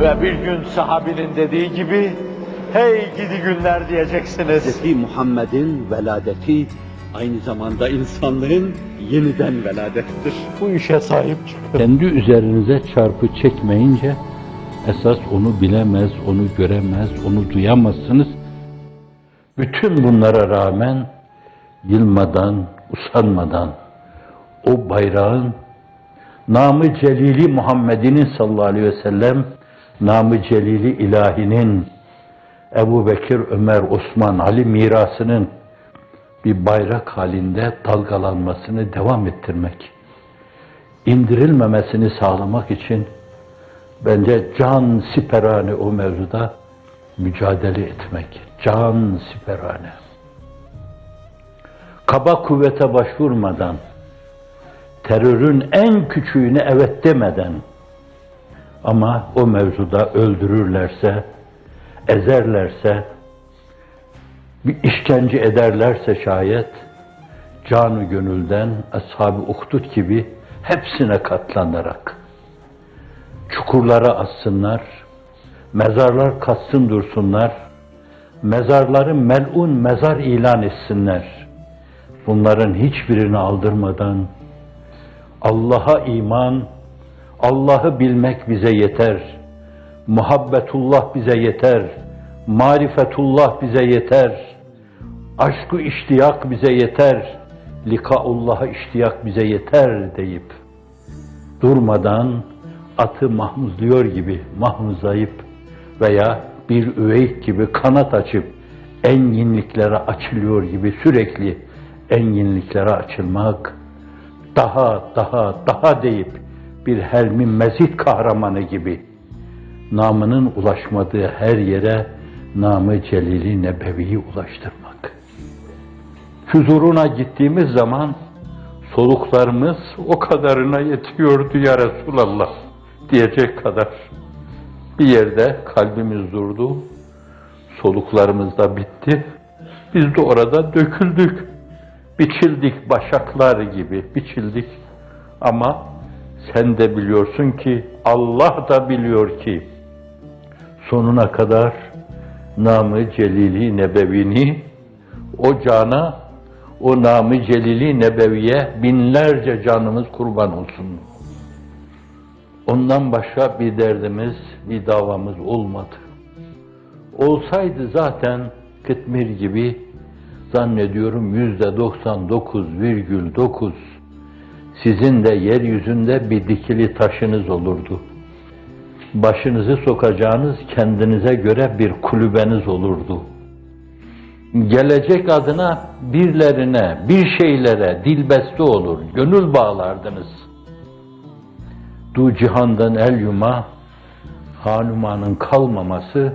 Ve bir gün sahabinin dediği gibi, hey gidi günler diyeceksiniz. Hz. Muhammed'in veladeti aynı zamanda insanlığın yeniden veladettir. Bu işe sahip çıkın. Kendi üzerinize çarpı çekmeyince esas onu bilemez, onu göremez, onu duyamazsınız. Bütün bunlara rağmen yılmadan, usanmadan o bayrağın namı celili Muhammed'inin sallallahu aleyhi ve sellem namı celili ilahinin Ebu Bekir, Ömer, Osman, Ali mirasının bir bayrak halinde dalgalanmasını devam ettirmek indirilmemesini sağlamak için bence can siperane o mevzuda mücadele etmek. Can siperane. Kaba kuvvete başvurmadan, terörün en küçüğüne evet demeden ama o mevzuda öldürürlerse, ezerlerse, bir işkence ederlerse şayet, canı gönülden ashab-ı uhdud gibi hepsine katlanarak çukurlara assınlar, mezarlar katsın dursunlar, mezarları melun mezar ilan etsinler. Bunların hiçbirini aldırmadan Allah'a iman, Allah'ı bilmek bize yeter. Muhabbetullah bize yeter. Marifetullah bize yeter. Aşkı iştiyak bize yeter. Likaullah'a iştiyak bize yeter deyip durmadan atı mahmuzluyor gibi mahmuzlayıp veya bir üveyk gibi kanat açıp enginliklere açılıyor gibi sürekli enginliklere açılmak, daha daha daha deyip bir helmin mezit kahramanı gibi namının ulaşmadığı her yere namı celili nebeviyi ulaştırmak. Huzuruna gittiğimiz zaman soluklarımız o kadarına yetiyordu ya Resulallah diyecek kadar. Bir yerde kalbimiz durdu, soluklarımız da bitti. Biz de orada döküldük, biçildik başaklar gibi biçildik. Ama sen de biliyorsun ki, Allah da biliyor ki, sonuna kadar namı celili nebevini o cana, o namı celili nebeviye binlerce canımız kurban olsun. Ondan başka bir derdimiz, bir davamız olmadı. Olsaydı zaten Kıtmir gibi zannediyorum yüzde 99,9 sizin de yeryüzünde bir dikili taşınız olurdu. Başınızı sokacağınız kendinize göre bir kulübeniz olurdu. Gelecek adına birlerine, bir şeylere dilbeste olur, gönül bağlardınız. Du cihandan el yuma, hanumanın kalmaması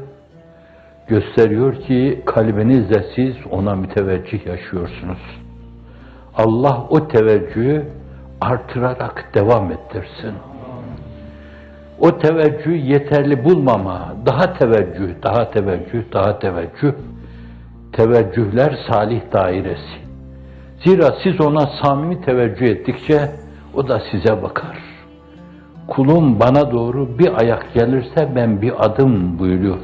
gösteriyor ki kalbinizle siz ona müteveccih yaşıyorsunuz. Allah o teveccühü artırarak devam ettirsin. O teveccühü yeterli bulmama, daha teveccüh, daha teveccüh, daha teveccüh, teveccühler salih dairesi. Zira siz ona samimi teveccüh ettikçe o da size bakar. Kulum bana doğru bir ayak gelirse ben bir adım buyuruyor.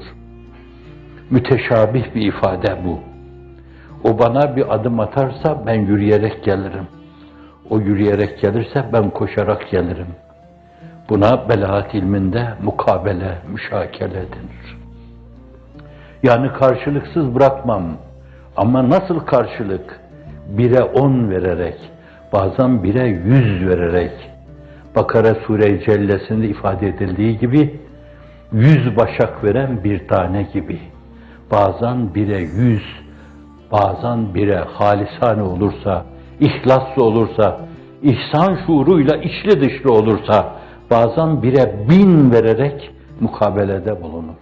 Müteşabih bir ifade bu. O bana bir adım atarsa ben yürüyerek gelirim. O yürüyerek gelirse ben koşarak gelirim. Buna belaat ilminde mukabele, müşakele denir. Yani karşılıksız bırakmam. Ama nasıl karşılık? Bire on vererek, bazen bire yüz vererek. Bakara Sure-i Cellesi'nde ifade edildiği gibi, yüz başak veren bir tane gibi. Bazen bire yüz, bazen bire halisane olursa, ihlaslı olursa, ihsan şuuruyla içli dışlı olursa, bazen bire bin vererek mukabelede bulunur.